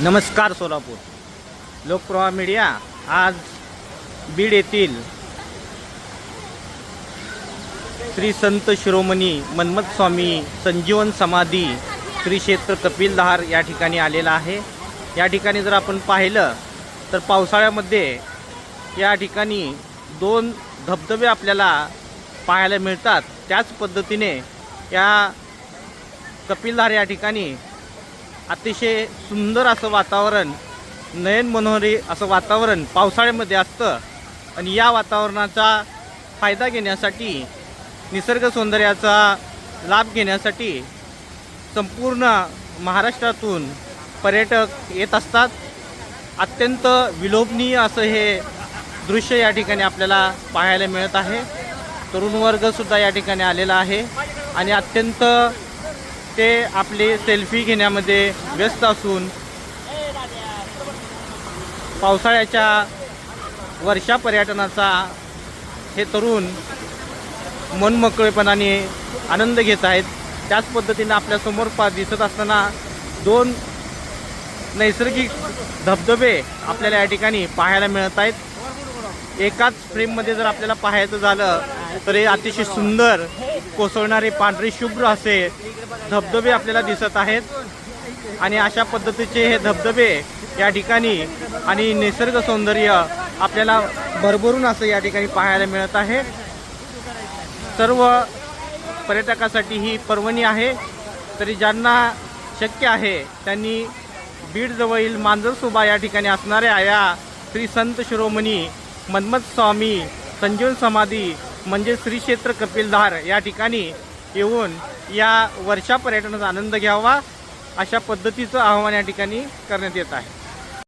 नमस्कार सोलापूर. लोकप्रवाह मीडिया आज बीड येथील श्री संत शिरोमणी मन्मथ स्वामी संजीवन समाधी श्री क्षेत्र कपिलधार या ठिकाणी आलेला आहे. या ठिकाणी जर आपण पाहिलं तर पावसाळ्यामध्ये या ठिकाणी दोन धबधबे आपल्याला पाहायला मिळतात. त्याच पद्धतीने या कपिलधार या ठिकाणी अतिशय सुंदर असं वातावरण नयन मनोहरी असं वातावरण पावसाळ्यामध्ये असतं. आणि या वातावरणाचा फायदा घेण्यासाठी निसर्ग सौंदर्याचा लाभ घेण्यासाठी संपूर्ण महाराष्ट्रातून पर्यटक येत असतात. अत्यंत विलोभनीय असं हे दृश्य या ठिकाणी आपल्याला पाहायला मिळत आहे. तरुण वर्गसुद्धा या ठिकाणी आलेला आहे. आणि अत्यंत ते आपले सेल्फी घेण्यामध्ये व्यस्त असून पावसाळ्याच्या वर्षा पर्यटनाचा हे तरुण मनमोकळेपणाने आनंद घेत आहेत. त्याच पद्धतीने आपल्यासमोर पा दिसत असताना दोन नैसर्गिक धबधबे आपल्याला या ठिकाणी पाहायला मिळत आहेत. एकाच फ्रेममध्ये जर आपल्याला पाहायचं झालं तर हे अतिशय सुंदर कोसळणारे पांढरे शुभ्र असे धबधबे आपल्याला दिसत आहेत. आणि अशा पद्धतीचे हे धबधबे या ठिकाणी आणि निसर्ग सौंदर्य आपल्याला भरभरून असं या ठिकाणी पाहायला मिळत आहे. सर्व पर्यटकासाठी ही पर्वणी आहे. तरी ज्यांना शक्य आहे त्यांनी बीडजवळील मांजरसोबा या ठिकाणी असणाऱ्या या श्री संत शिरोमणी मन्मथ स्वामी संजीवन समाधी म्हणजे श्री क्षेत्र कपिलधार या ठिकाणी येऊन या वर्षा पर्यटनाचा आनंद घ्यावा अशा पद्धतीचं आवाहन या ठिकाणी करण्यात येत आहे.